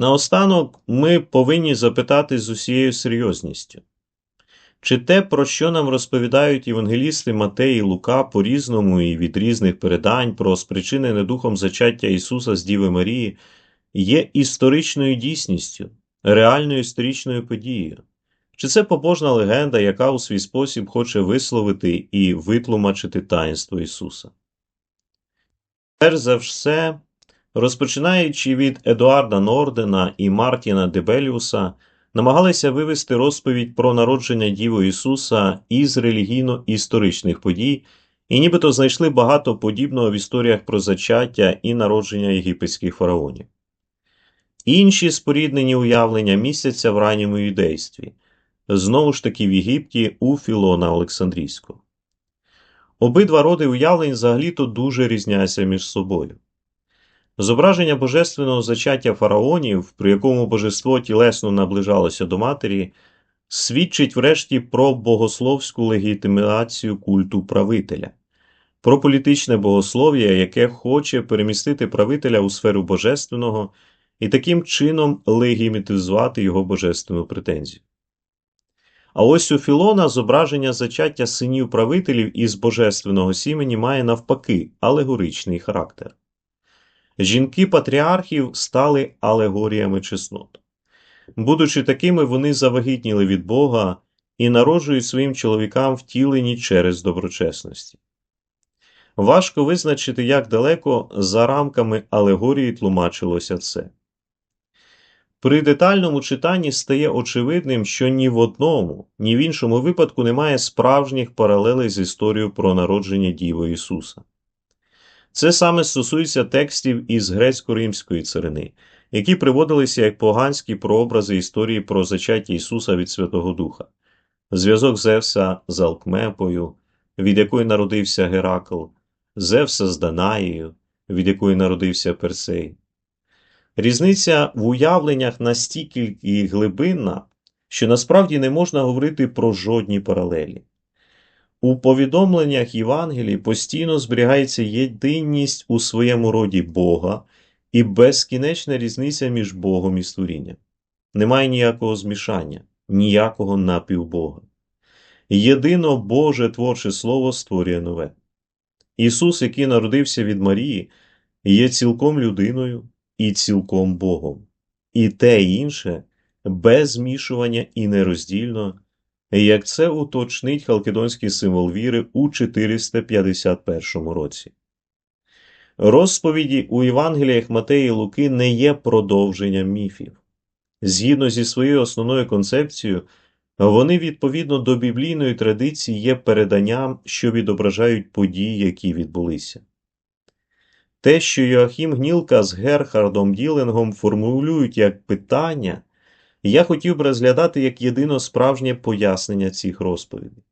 Наостанок ми повинні запитати з усією серйозністю. Чи те, про що нам розповідають євангелісти Матей і Лука по різному і від різних передань про спричинене духом зачаття Ісуса з Діви Марії, є історичною дійсністю, реальною історичною подією? Чи це побожна легенда, яка у свій спосіб хоче висловити і витлумачити таїнство Ісуса? Перш за все, розпочинаючи від Едуарда Нордена і Мартіна Дебеліуса, намагалися вивести розповідь про народження Діви Ісуса із релігійно-історичних подій, і нібито знайшли багато подібного в історіях про зачаття і народження єгипетських фараонів. Інші споріднені уявлення містяться в ранньому юдействі, знову ж таки в Єгипті у Філона Олександрійського. Обидва роди уявлень взагалі-то дуже різняться між собою. Зображення божественного зачаття фараонів, при якому божество тілесно наближалося до матері, свідчить врешті про богословську легітимацію культу правителя, про політичне богослов'я, яке хоче перемістити правителя у сферу божественного і таким чином легімітизувати його божественну претензію. А ось у Філона зображення зачаття синів правителів із божественного сімені має навпаки алегоричний характер. Жінки патріархів стали алегоріями чеснот. Будучи такими, вони завагітніли від Бога і народжують своїм чоловікам втілені через доброчесності. Важко визначити, як далеко за рамками алегорії тлумачилося це. При детальному читанні стає очевидним, що ні в одному, ні в іншому випадку немає справжніх паралелей з історією про народження Діви Ісуса. Це саме стосується текстів із грецько-римської царини, які приводилися як поганські прообрази історії про зачаття Ісуса від Святого Духа, зв'язок Зевса з Алкмепою, від якої народився Геракл, Зевса з Данаєю, від якої народився Персей. Різниця в уявленнях настільки глибинна, що насправді не можна говорити про жодні паралелі. У повідомленнях Євангелії постійно зберігається єдинність у своєму роді Бога і безкінечна різниця між Богом і створінням. Немає ніякого змішання, ніякого напівбога. Єдино Боже творче Слово створює нове. Ісус, який народився від Марії, є цілком людиною і цілком Богом, і те і інше без змішування і нероздільно як це уточнить халкидонський символ віри у 451 році. Розповіді у Євангеліях Матеї Луки не є продовженням міфів. Згідно зі своєю основною концепцією, вони відповідно до біблійної традиції є переданням, що відображають події, які відбулися. Те, що Йоахім Гнілка з Герхардом Діленгом формулюють як питання, я хотів би розглядати як єдино справжнє пояснення цих розповідей.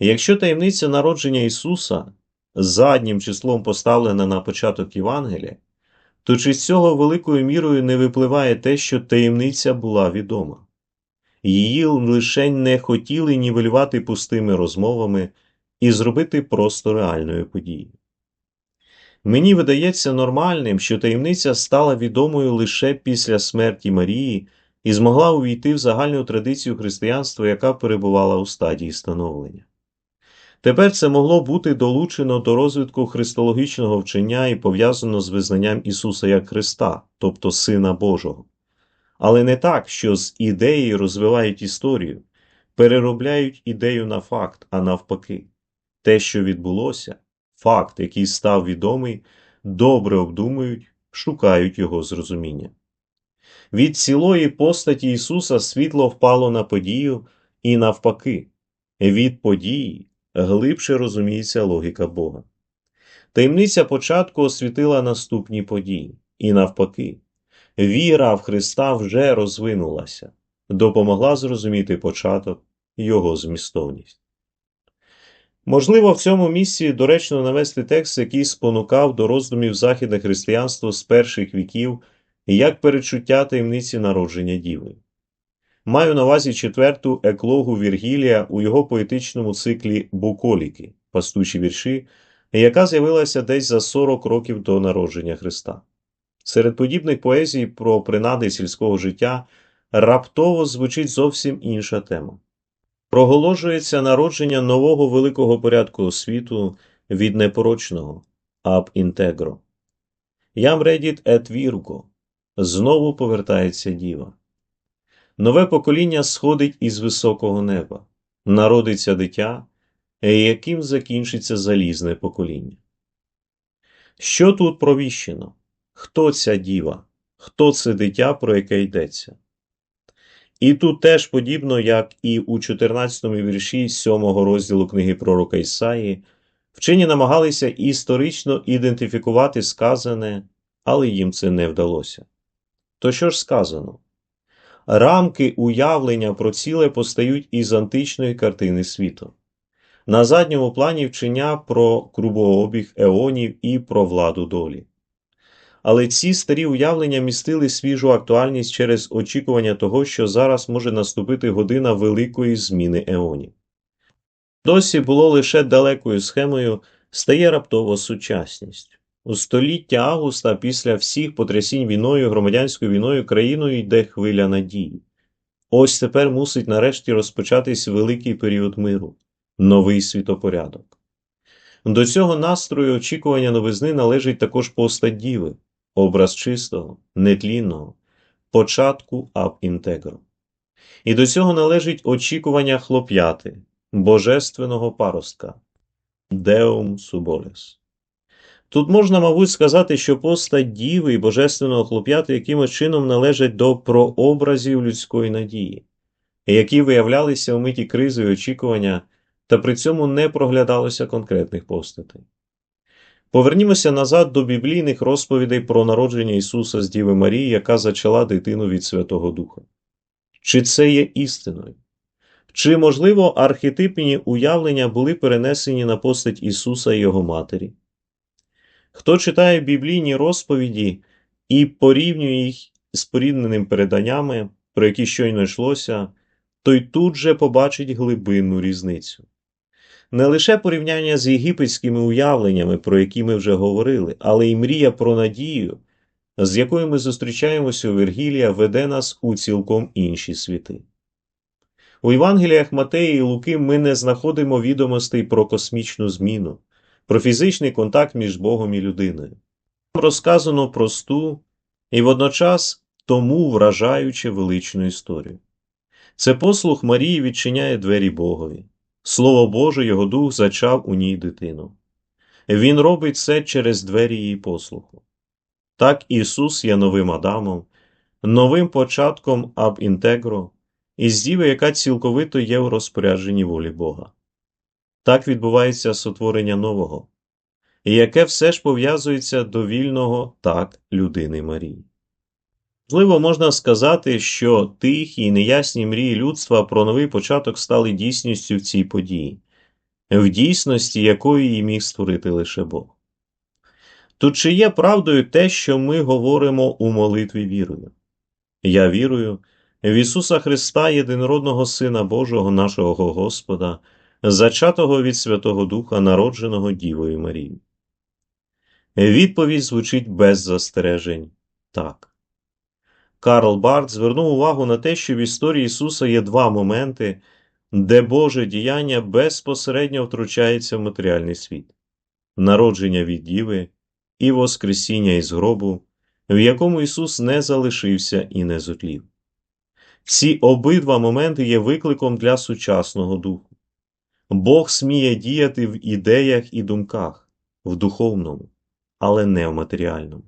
Якщо таємниця народження Ісуса заднім числом поставлена на початок Євангелія, то чи з цього великою мірою не випливає те, що таємниця була відома? Її лише не хотіли нівелювати пустими розмовами і зробити просто реальною подією. Мені видається нормальним, що таємниця стала відомою лише після смерті Марії і змогла увійти в загальну традицію християнства, яка перебувала у стадії становлення. Тепер це могло бути долучено до розвитку христологічного вчення і пов'язано з визнанням Ісуса як Христа, тобто Сина Божого. Але не так, що з ідеї розвивають історію, переробляють ідею на факт, а навпаки, те, що відбулося факт, який став відомий, добре обдумують, шукають його зрозуміння. Від цілої постаті Ісуса світло впало на подію і навпаки, від події глибше розуміється логіка Бога. Таємниця початку освітила наступні події, і навпаки, віра в Христа вже розвинулася, допомогла зрозуміти початок Його змістовність. Можливо, в цьому місці доречно навести текст, який спонукав до роздумів західне християнство з перших віків як перечуття таємниці народження Діви. Маю на увазі четверту еклогу Віргілія у його поетичному циклі Буколіки, пастучі вірші, яка з'явилася десь за 40 років до народження Христа. Серед подібних поезій про принади сільського життя раптово звучить зовсім інша тема. Проголошується народження нового великого порядку світу від непорочного аб інтегро. Ям редіт вірго. Знову повертається діва. Нове покоління сходить із високого неба, народиться дитя, яким закінчиться залізне покоління. Що тут провіщено? Хто ця діва? Хто це дитя, про яке йдеться? І тут теж подібно, як і у 14 вірші 7 розділу книги пророка Ісаї, вчені намагалися історично ідентифікувати сказане, але їм це не вдалося. То що ж сказано? Рамки уявлення про ціле постають із античної картини світу. На задньому плані вчення про кругообіг еонів і про владу долі. Але ці старі уявлення містили свіжу актуальність через очікування того, що зараз може наступити година великої зміни еонів. Досі було лише далекою схемою, стає раптово сучасність. У століття Августа після всіх потрясінь війною, громадянською війною країною йде хвиля надії. Ось тепер мусить нарешті розпочатись великий період миру, новий світопорядок. До цього настрою очікування новизни належить також постать діви, образ чистого, нетлінного, початку аб інтегро. І до цього належить очікування хлоп'яти, божественного паростка, Деум Суболес. Тут можна, мабуть, сказати, що постать діви і божественного хлоп'яти якимось чином належать до прообразів людської надії, які виявлялися в миті кризи і очікування, та при цьому не проглядалося конкретних постатей. Повернімося назад до біблійних розповідей про народження Ісуса з Діви Марії, яка зачала дитину від Святого Духа. Чи це є істиною? Чи, можливо, архетипні уявлення були перенесені на постать Ісуса і Його Матері? Хто читає біблійні розповіді і порівнює їх з порівненими переданнями, про які щойно йшлося, той тут же побачить глибинну різницю. Не лише порівняння з єгипетськими уявленнями, про які ми вже говорили, але й мрія про надію, з якою ми зустрічаємося у Вергілія, веде нас у цілком інші світи. У Євангеліях Матеї і Луки ми не знаходимо відомостей про космічну зміну, про фізичний контакт між Богом і людиною. Там розказано просту і водночас тому вражаюче величну історію. Це послух Марії відчиняє двері Богові. Слово Боже, Його Дух зачав у ній дитину. Він робить це через двері її послуху. Так Ісус є новим Адамом, новим початком аб інтегро, із діви, яка цілковито є в розпорядженні волі Бога. Так відбувається сотворення нового, яке все ж пов'язується до вільного так людини Марії. Можливо, можна сказати, що тихі і неясні мрії людства про новий початок стали дійсністю в цій події, в дійсності якої її міг створити лише Бог. Тут чи є правдою те, що ми говоримо у молитві вірою? Я вірую в Ісуса Христа, єдинородного Сина Божого нашого Господа, зачатого від Святого Духа, народженого Дівою Марією. Відповідь звучить без застережень так. Карл Барт звернув увагу на те, що в історії Ісуса є два моменти, де Боже діяння безпосередньо втручається в матеріальний світ народження від Діви і Воскресіння із гробу, в якому Ісус не залишився і не зотлів. Ці обидва моменти є викликом для сучасного духу. Бог сміє діяти в ідеях і думках, в духовному, але не в матеріальному.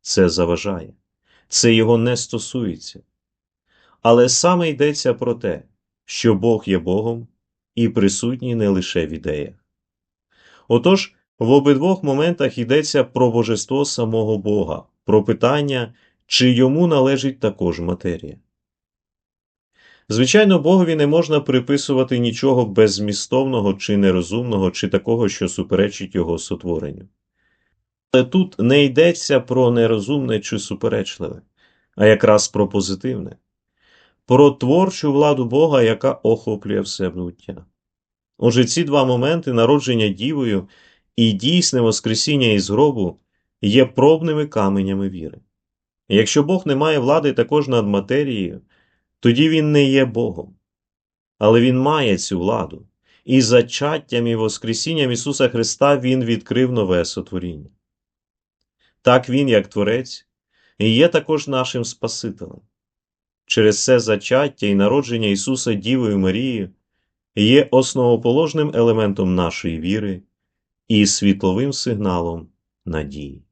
Це заважає це його не стосується. Але саме йдеться про те, що Бог є Богом і присутній не лише в ідеях. Отож, в обидвох моментах йдеться про божество самого Бога, про питання, чи йому належить також матерія. Звичайно, Богові не можна приписувати нічого беззмістовного чи нерозумного, чи такого, що суперечить його сотворенню. Але тут не йдеться про нерозумне чи суперечливе, а якраз про позитивне, про творчу владу Бога, яка охоплює все буття. Отже, ці два моменти народження Дівою і дійсне Воскресіння із гробу є пробними каменями віри. Якщо Бог не має влади також над матерією, тоді Він не є Богом. Але Він має цю владу, і зачаттям і Воскресінням Ісуса Христа Він відкрив нове сотворіння. Так Він, як Творець, є також нашим Спасителем. Через це зачаття і народження Ісуса Дівою Марією є основоположним елементом нашої віри і світловим сигналом надії.